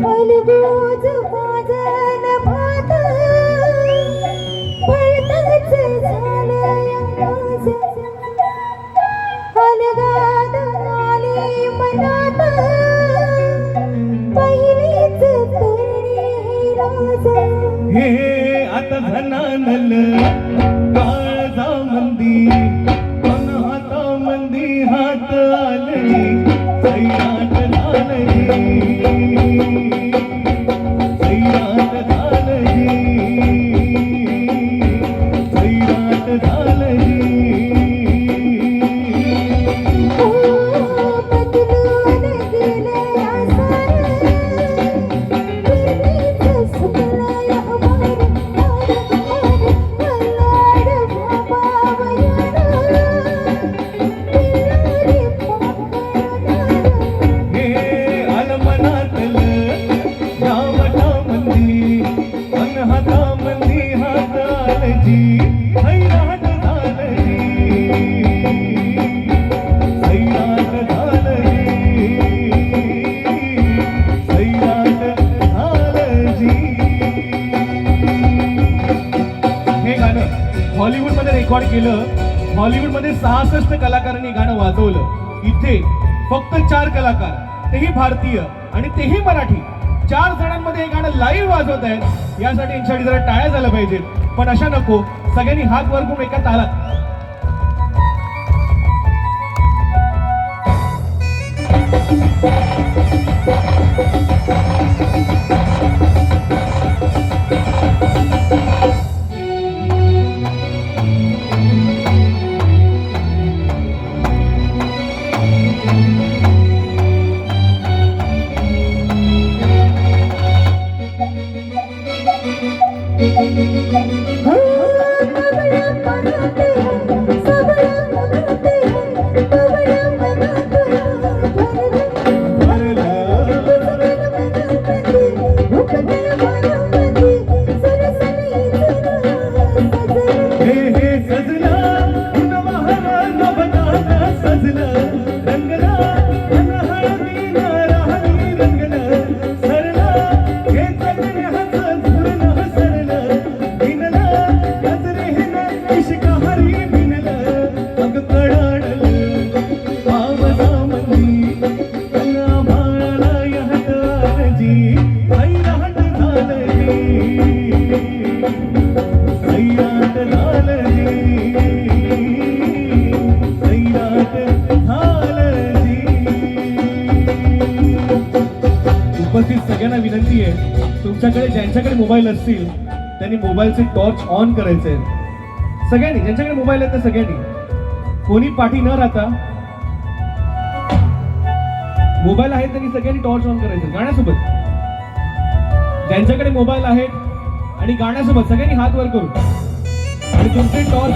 फलगोज वाजन भात फळतच झालंय माझ अलगाद आली मनात पहिलीच करणी हे आता धनानल काळजा मंदिर हॉलिवूडमध्ये रेकॉर्ड केलं हॉलिवूडमध्ये सहासष्ट कलाकारांनी गाणं वाजवलं. इथे फक्त चार कलाकार तेही भारतीय आणि तेही मराठी. चार जणांमध्ये हे गाणं लाईव्ह वाजवत आहेत. यासाठी यांच्यासाठी जरा टाळ्या झाल्या पाहिजेत. पण अशा नको. सगळ्यांनी हात वर करून एका तालात. Música आहे तुमच्याकडे ज्यांच्याकडे मोबाईल असतील त्यांनी मोबाईलचे टॉर्च ऑन करायचे आहेत. सगळ्यांनी ज्यांच्याकडे मोबाईल आहेत त्या सगळ्यांनी. कोणी पाठी न राहता मोबाईल आहे त्यांनी सगळ्यांनी टॉर्च ऑन करायचं गाण्यासोबत. ज्यांच्याकडे मोबाईल आहेत आणि गाण्यासोबत सगळ्यांनी हात वर करू आणि तुमचे टॉर्च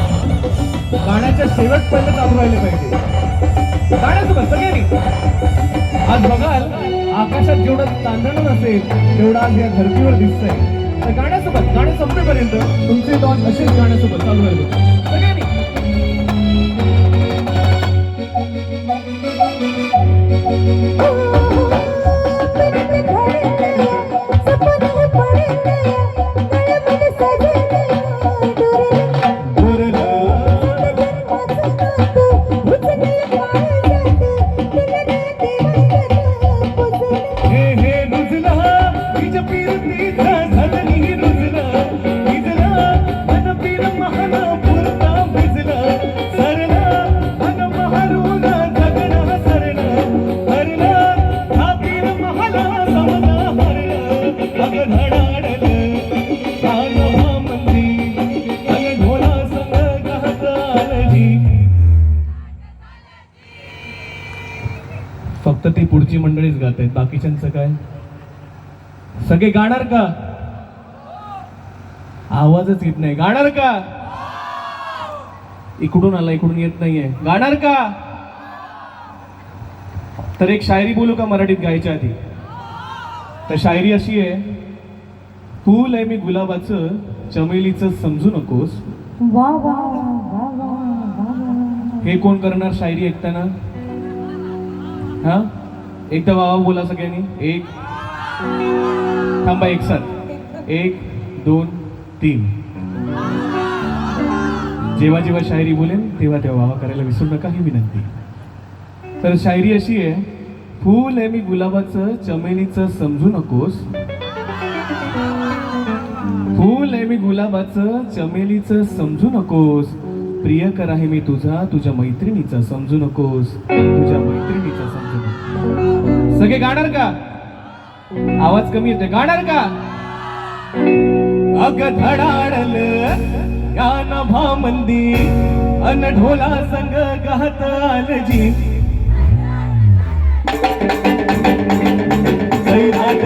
गाण्याच्या शेवटपर्यंत चालू राहिले पाहिजे. गाण्यासोबत सगळ्यांनी. आज बघाल आकाशात जेवढं तांदण नसेल तेवढं आज या धर्तीवर दिसतंय. तर गाण्यासोबत गाणं संपेपर्यंत तुमचे टॉर्च असेच गाण्यासोबत चालू राहिले. फक्त ती पुढची मंडळीच गात. आहेत बाकीच्यांचं काय? सगळे गाणार का? आवाजच येत नाही. गाणार का? इकडून आला इकडून येत नाहीये. गाणार का? तर एक शायरी बोलू का मराठीत गायच्या आधी? तर शायरी अशी आहे फूल आहे मी गुलाबाचं चमेलीचं समजू नकोस. वा वा वा वा वा हे कोण करणार शायरी ऐकताना? हा? एकदा वावा बोला सगळ्यांनी. एक थांबा एक साथ एक दोन तीन. जेव्हा जेव्हा शायरी बोलेन तेव्हा तेव्हा वावा करायला विसरू नका ही विनंती. तर शायरी अशी आहे फूल आहे मी गुलाबाचं चमेलीचं समजू नकोस. फूल आहे मी गुलाबाचं चमेलीचं समजू नकोस. प्रियकर आहे मी तुझा तुझ्या मैत्रिणीचं समजू नकोस. तुझ्या मैत्रिणीचं समजू नकोस. सगळे गाणार का? आवाज कमी येतोय. गाणार का? अग धडाडल गान नभा मंदी अन ढोला संग गात आलजी. सैराट